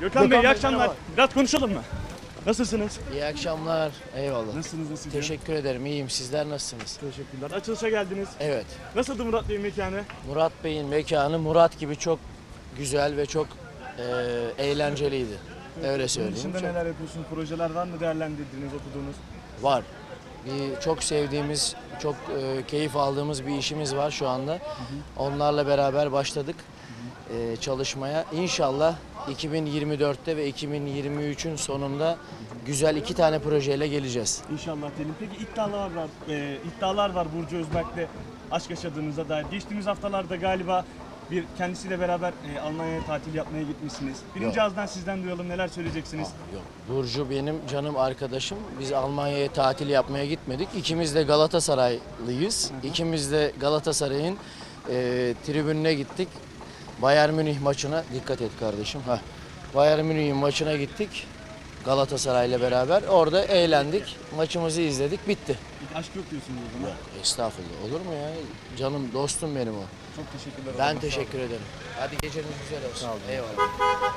Gökhan Bey iyi akşamlar. merhaba. Biraz konuşalım mı? Nasılsınız? İyi akşamlar. Eyvallah. Nasılsınız? Nasıl gidiyor? Teşekkür ederim. İyiyim. Sizler nasılsınız? Teşekkürler. Açılışa geldiniz. Evet. Nasıldı Murat Bey'in mekanı? Murat Bey'in mekanı Murat gibi çok güzel ve çok e, eğlenceliydi. Öyle Bunun söyleyeyim. dışında Çok- neler yapıyorsunuz? Projeler var mı değerlendirdiğiniz, okuduğunuz? Var. Bir çok sevdiğimiz, çok e, keyif aldığımız bir işimiz var şu anda. Onlarla beraber başladık e, çalışmaya. İnşallah 2024'te ve 2023'ün sonunda güzel iki tane projeyle geleceğiz. İnşallah diyelim. Peki iddialar var, e, iddialar var Burcu Özberk'le aşk yaşadığınıza dair. Geçtiğimiz haftalarda galiba bir kendisiyle beraber e, Almanya'ya tatil yapmaya gitmişsiniz. Birinci Yok. ağızdan sizden duyalım neler söyleyeceksiniz? Yok. Burcu benim canım arkadaşım. Biz Almanya'ya tatil yapmaya gitmedik. İkimiz de Galatasaraylıyız. İkimiz de Galatasaray'ın e, tribününe gittik. Bayern Münih maçına dikkat et kardeşim. Ha. Bayern Münih'in maçına gittik. Galatasaray'la beraber orada eğlendik. Maçımızı izledik. Bitti. Bir aşk yok diyorsunuz o zaman. Estağfurullah. Olur mu ya? Canım dostum benim o. Çok teşekkürler. Ben teşekkür ederim. Hadi geceniz güzel olsun. Eyvallah.